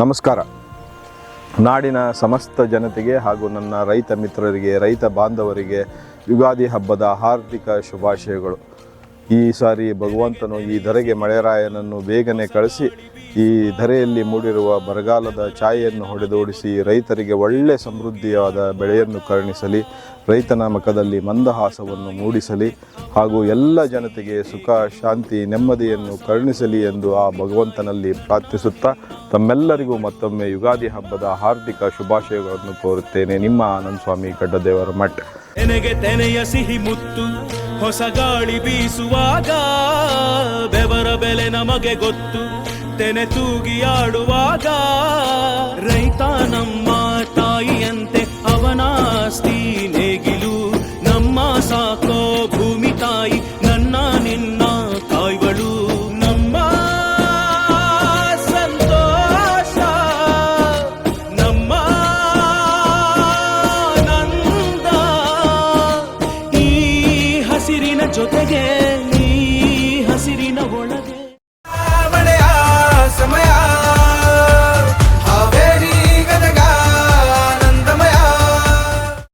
ನಮಸ್ಕಾರ. ನಾಡಿನ ಸಮಸ್ತ ಜನತೆಗೆ ಹಾಗೂ ನನ್ನ ರೈತ ಮಿತ್ರರಿಗೆ, ರೈತ ಬಾಂಧವರಿಗೆ ಯುಗಾದಿ ಹಬ್ಬದ ಹಾರ್ದಿಕ ಶುಭಾಶಯಗಳು. ಈ ಸಾರಿ ಭಗವಂತನು ಈ ಧರೆಗೆ ಮಳೆರಾಯನನ್ನು ಬೇಗನೆ ಕಳಿಸಿ, ಈ ಧರೆಯಲ್ಲಿ ಮೂಡಿರುವ ಬರಗಾಲದ ಛಾಯೆಯನ್ನು ಹೊಡೆದೋಡಿಸಿ, ರೈತರಿಗೆ ಒಳ್ಳೆ ಸಮೃದ್ಧಿಯಾದ ಬೆಳೆಯನ್ನು ಕರುಣಿಸಲಿ ರೈತನ ಮುಖದಲ್ಲಿ ಮಂದಹಾಸವನ್ನು ಮೂಡಿಸಲಿ ಹಾಗೂ ಎಲ್ಲ ಜನತೆಗೆ ಸುಖ, ಶಾಂತಿ, ನೆಮ್ಮದಿಯನ್ನು ಕರುಣಿಸಲಿ ಎಂದು ಆ ಭಗವಂತನಲ್ಲಿ ಪ್ರಾರ್ಥಿಸುತ್ತಾ ತಮ್ಮೆಲ್ಲರಿಗೂ ಮತ್ತೊಮ್ಮೆ ಯುಗಾದಿ ಹಬ್ಬದ ಹಾರ್ದಿಕ ಶುಭಾಶಯಗಳನ್ನು ಕೋರುತ್ತೇನೆ. ನಿಮ್ಮ ಆನಂದ್ ಸ್ವಾಮಿ ಕಡ್ಡದೇವರ ಮಠ ತೆನೆಗೆ ತೆನೆಯ ಸಿಹಿ ಮುತ್ತು, ಹೊಸ ಗಾಳಿ ಬೀಸುವಾಗ ಬೆವರ ಬೆಲೆ ನಮಗೆ ಗೊತ್ತು. ತೆನೆ ತೂಗಿ ಆಡುವಾಗ ರೈತ ನಮ್ಮ yo te quería.